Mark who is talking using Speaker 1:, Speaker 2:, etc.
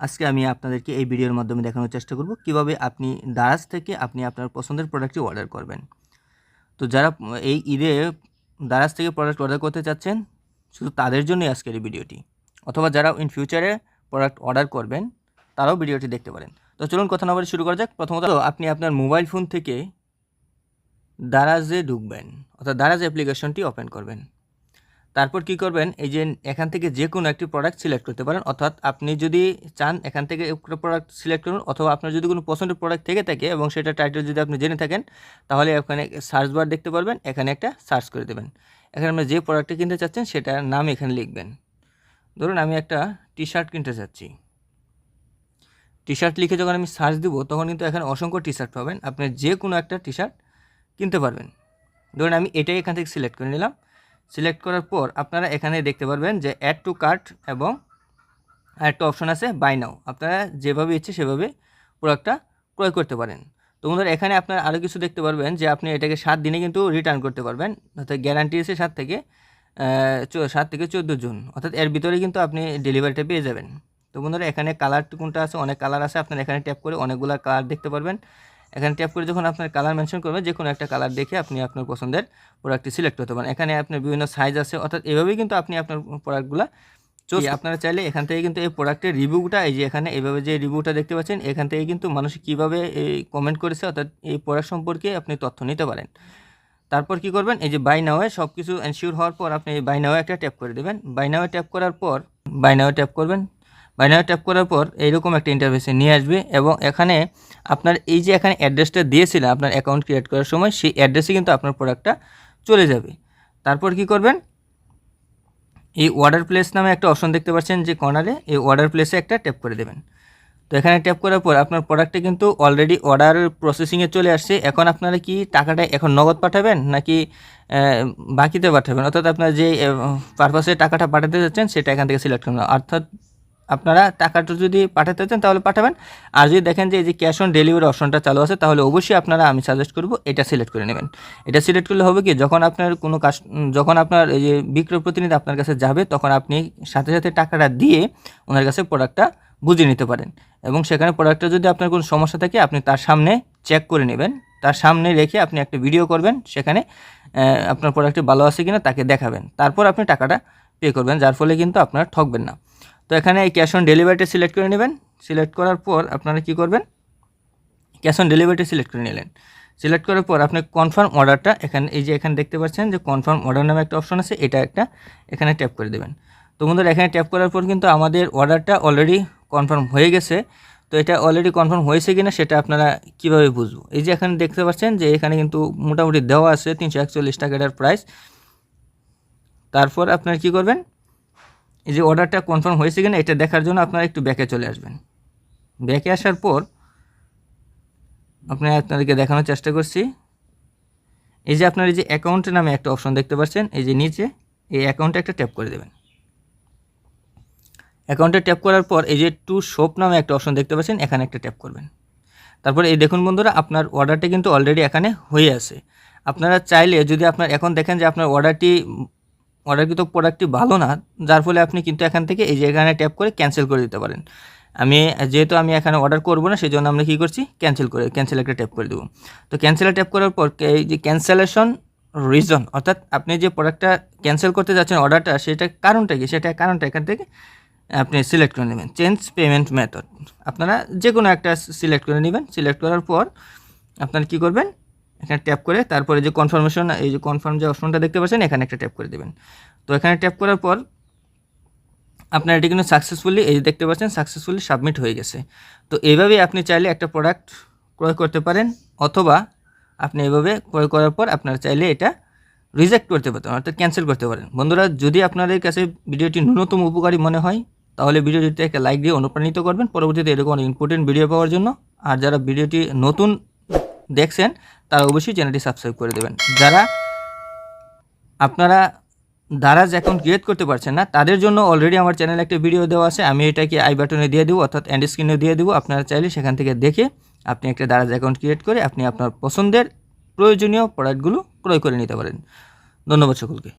Speaker 1: আজকে আমি আপনাদেরকে এই ভিডিওর মাধ্যমে দেখানোর চেষ্টা করব কীভাবে আপনি দারাজ থেকে আপনি আপনার পছন্দের প্রোডাক্টটি অর্ডার করবেন। তো যারা এই ঈদে দারাজ থেকে প্রোডাক্ট অর্ডার করতে চাচ্ছেন, শুধু তাদের জন্যই আজকের এই ভিডিওটি। অথবা যারা ইন ফিউচারে প্রোডাক্ট অর্ডার করবেন, তারাও ভিডিওটি দেখতে পারেন। তো চলুন কথা না বলে শুরু করা যাক। প্রথমত, আপনি আপনার মোবাইল ফোন থেকে দারাজে ঢুকবেন, অর্থাৎ দারাজ অ্যাপ্লিকেশনটি ওপেন করবেন। তারপর কি করবেন? এই যে এখান থেকে যে কোনো একটি প্রোডাক্ট সিলেক্ট করতে পারেন। অর্থাৎ আপনি যদি চান এখান থেকে প্রোডাক্ট সিলেক্ট করুন, অথবা আপনার যদি কোনো পছন্দের প্রোডাক্ট থেকে থাকে এবং সেটা টাইটেল যদি আপনি জেনে থাকেন, তাহলে এখানে সার্চ বার দেখতে পারবেন, এখানে একটা সার্চ করে দেবেন। এখানে আপনি যে প্রোডাক্টটি কিনতে চাচ্ছেন, সেটার নাম এখানে লিখবেন। ধরুন আমি একটা টি শার্ট কিনতে চাচ্ছি। টি শার্ট লিখে যখন আমি সার্চ দেবো, তখন কিন্তু এখানে অসংখ্য টি শার্ট পাবেন। আপনি যে কোনো একটা টি শার্ট কিনতে পারবেন। ধরুন আমি এটাই এখান থেকে সিলেক্ট করে নিলাম। সিলেক্ট করার পর আপনারা এখানে দেখতে পারবেন যে অ্যাড টু কার্ট এবং একটা অপশন আছে বাই নাও আপনারা যেভাবে ইচ্ছে সেভাবে প্রোডাক্টটা ক্রয় করতে পারেন। তো বন্ধুরা, এখানে আপনারা আরও কিছু দেখতে পারবেন যে আপনি এটাকে সাত দিনে কিন্তু রিটার্ন করতে পারবেন। অর্থাৎ গ্যারান্টি আছে সাত থেকে সাত থেকে চোদ্দ জুন। অর্থাৎ এর ভিতরে কিন্তু আপনি ডেলিভারিটা পেয়ে যাবেন। তো বন্ধুরা, এখানে কালার কোনটা আছে? অনেক কালার আছে। আপনারা এখানে ট্যাপ করে অনেকগুলো কালার দেখতে পারবেন। এখানে ট্যাপ করে যখন আপনার কালার মেনশন করবেন যে কোনো একটা কালার দেখে আপনি আপনার পছন্দের প্রোডাক্টটি সিলেক্ট করতে পারেন। এখানে আপনার বিভিন্ন সাইজ আছে অর্থাৎ এভাবেই কিন্তু আপনি আপনার প্রোডাক্টগুলো চলছে আপনারা চাইলে এখান থেকে কিন্তু এই প্রোডাক্টের রিভিউটা এই যে এখানে এভাবে যে রিভিউটা দেখতে পাচ্ছেন এখান থেকে কিন্তু মানুষ কীভাবে এই কমেন্ট করেছে অর্থাৎ এই প্রোডাক্ট সম্পর্কে আপনি তথ্য নিতে পারেন। তারপর কি করবেন এই যে বাই নাওয়ে সব কিছু এনশিওর হওয়ার পর আপনি এই বাই নাওয়ে একটা ট্যাপ করে দেবেন। বাই নাওয়ে ট্যাপ করার পর বাই নাওয়ে ট্যাপ করবেন। বাইনারি ট্যাপ করার পর এইরকম একটা ইন্টারফেসে নিয়ে আসবে এবং এখানে আপনার এই যে এখানে অ্যাড্রেসটা দিয়েছিলেন আপনার অ্যাকাউন্ট ক্রিয়েট করার সময়, সেই অ্যাড্রেসে কিন্তু আপনার প্রোডাক্টটা চলে যাবে। তারপর কি করবেন? এই অর্ডার প্লেস নামে একটা অপশন দেখতে পাচ্ছেন যে কর্নারে এই অর্ডার প্লেসে একটা ট্যাপ করে দেবেন। তো এখানে ট্যাপ করার পর আপনার প্রোডাক্টটা কিন্তু অলরেডি অর্ডার প্রসেসিংয়ে চলে আসছে। এখন আপনারা কি টাকাটা এখন নগদ পাঠাবেন নাকি বাকিতে পাঠাবেন? অর্থাৎ আপনার যে পারপাসে টাকাটা পাঠাতে যাচ্ছেন, সেটা এখান থেকে সিলেক্ট করবেন অর্থাৎ আপনারা টাকাটা যদি পাঠাতে চান তাহলে পাঠাবেন। আর যদি দেখেন যে এই যে ক্যাশ অন ডেলিভারি অপশনটা চালু আছে, তাহলে অবশ্যই আপনারা আমি সাজেস্ট করব এটা সিলেক্ট করে নেবেন। এটা সিলেক্ট করলে হবে কি, যখন আপনার কোনো কাজ যখন আপনার এই যে বিক্রয় প্রতিনিধি আপনার কাছে যাবে, তখন আপনি সাথে সাথে টাকাটা দিয়ে ওনার কাছে প্রোডাক্টটা বুঝিয়ে নিতে পারেন। এবং সেখানে প্রোডাক্টটা যদি আপনার কোনো সমস্যা থাকে, আপনি তার সামনে চেক করে নেবেন। তার সামনে রেখে আপনি একটা ভিডিও করবেন, সেখানে আপনার প্রোডাক্টটি ভালো আছে কিনা তাকে দেখাবেন। তারপর আপনি টাকাটা পে করবেন, যার ফলে কিন্তু আপনারা ঠকবেন না। তো এখানে এই ক্যাশ অন ডেলিভারিটা সিলেক্ট করে নেবেন। সিলেক্ট করার পর আপনারা কি করবেন? ক্যাশ অন ডেলিভারিটা সিলেক্ট করে নিলেন। সিলেক্ট করার পর আপনি কনফার্ম অর্ডারটা এখানে এই যে এখানে দেখতে পাচ্ছেন যে কনফার্ম অর্ডার নামে একটা অপশন আছে, এটা একটা এখানে ট্যাপ করে দেবেন। তো বন্ধুরা, এখানে ট্যাপ করার পর কিন্তু আমাদের অর্ডারটা অলরেডি কনফার্ম হয়ে গেছে। তো এটা অলরেডি কনফার্ম হয়েছে কিনা সেটা আপনারা কীভাবে বুঝব? এই যে এখানে দেখতে পাচ্ছেন যে এখানে কিন্তু মোটামুটি দেওয়া আছে তিনশো একচল্লিশ টাকাটার প্রাইস তারপর আপনারা কি করবেন? এই যে অর্ডারটা কনফার্ম হয়েছে কিনা, এটা দেখার জন্য আপনারা একটু ব্যাকে চলে আসবেন। ব্যাকে আসার পর আপনার, আপনাদেরকে দেখানোর চেষ্টা করছি। এই যে আপনার এই যে অ্যাকাউন্টের নামে একটা অপশন দেখতে পাচ্ছেন, এই যে নিচে এই অ্যাকাউন্টে একটা ট্যাপ করে দেবেন। অ্যাকাউন্টে ট্যাপ করার পর এই যে টু শপ নামে একটা অপশন দেখতে পাচ্ছেন, এখানে একটা ট্যাপ করবেন। তারপরে এই দেখুন বন্ধুরা, আপনার অর্ডারটি কিন্তু অলরেডি এখানে হয়ে আছে। আপনারা চাইলে যদি আপনার, এখন দেখেন যে আপনার অর্ডারটি অর্ডারকৃত প্রোডাক্টটি ভালো না, যার ফলে আপনি কিন্তু এখান থেকে এই যে ট্যাপ করে ক্যান্সেল করে দিতে পারেন। আমি, যেহেতু আমি এখানে অর্ডার করব না সেই জন্য আমরা কী করছি? ক্যান্সেল করে ক্যান্সেল একটা ট্যাপ করে দেবো। তো ক্যান্সেলে ট্যাপ করার পর এই যে ক্যান্সেলেশন রিজন অর্থাৎ আপনি যে প্রোডাক্টটা ক্যান্সেল করতে যাচ্ছেন অর্ডারটা সেটা কারণটা কি? সেটা কারণটা এখান থেকে আপনি সিলেক্ট করে নেবেন। চেঞ্জ পেমেন্ট মেথড আপনারা যে কোনো একটা সিলেক্ট করে নেবেন। সিলেক্ট করার পর আপনারা কী করবেন? এখানে ট্যাপ করে তারপরে যে কনফার্মেশন এই যে কনফার্ম যে অপশনটা দেখতে পাচ্ছেন, এখানে একটা ট্যাপ করে দেবেন। তো এখানে ট্যাপ করার পর আপনার এটি কিন্তু সাকসেসফুলি এই দেখতে পাচ্ছেন সাকসেসফুলি সাবমিট হয়ে গেছে। তো এইভাবেই আপনি চাইলে একটা প্রোডাক্ট ক্রয় করতে পারেন, অথবা আপনি এভাবে ক্রয় করার পর আপনারা চাইলে এটা রিজেক্ট করতে পারেন, অর্থাৎ ক্যান্সেল করতে পারেন। বন্ধুরা, যদি আপনাদের কাছে ভিডিওটি ন্যূনতম উপকারী মনে হয়, তাহলে ভিডিওটিতে একটা লাইক দিয়ে অনুপ্রাণিত করবেন। পরবর্তীতে এরকম ইম্পর্টেন্ট ভিডিও পাওয়ার জন্য। আর যারা ভিডিওটি নতুন দেখছেন, তারা অবশ্যই চ্যানেলটি সাবস্ক্রাইব করে দেবেন। যারা আপনারা দারাজ অ্যাকাউন্ট ক্রিয়েট করতে পারছেন না, তাদের জন্য অলরেডি আমার চ্যানেলে একটা ভিডিও দেওয়া আছে। আমি এটাকে আই বাটনে দিয়ে দেবো, অর্থাৎ অ্যান্ড স্ক্রিনে দিয়ে দেবো। আপনারা চাইলে সেখান থেকে দেখে আপনি একটা দারাজ অ্যাকাউন্ট ক্রিয়েট করে আপনি আপনার পছন্দের প্রয়োজনীয় প্রোডাক্টগুলো ক্রয় করে নিতে পারেন। ধন্যবাদ সকলকে।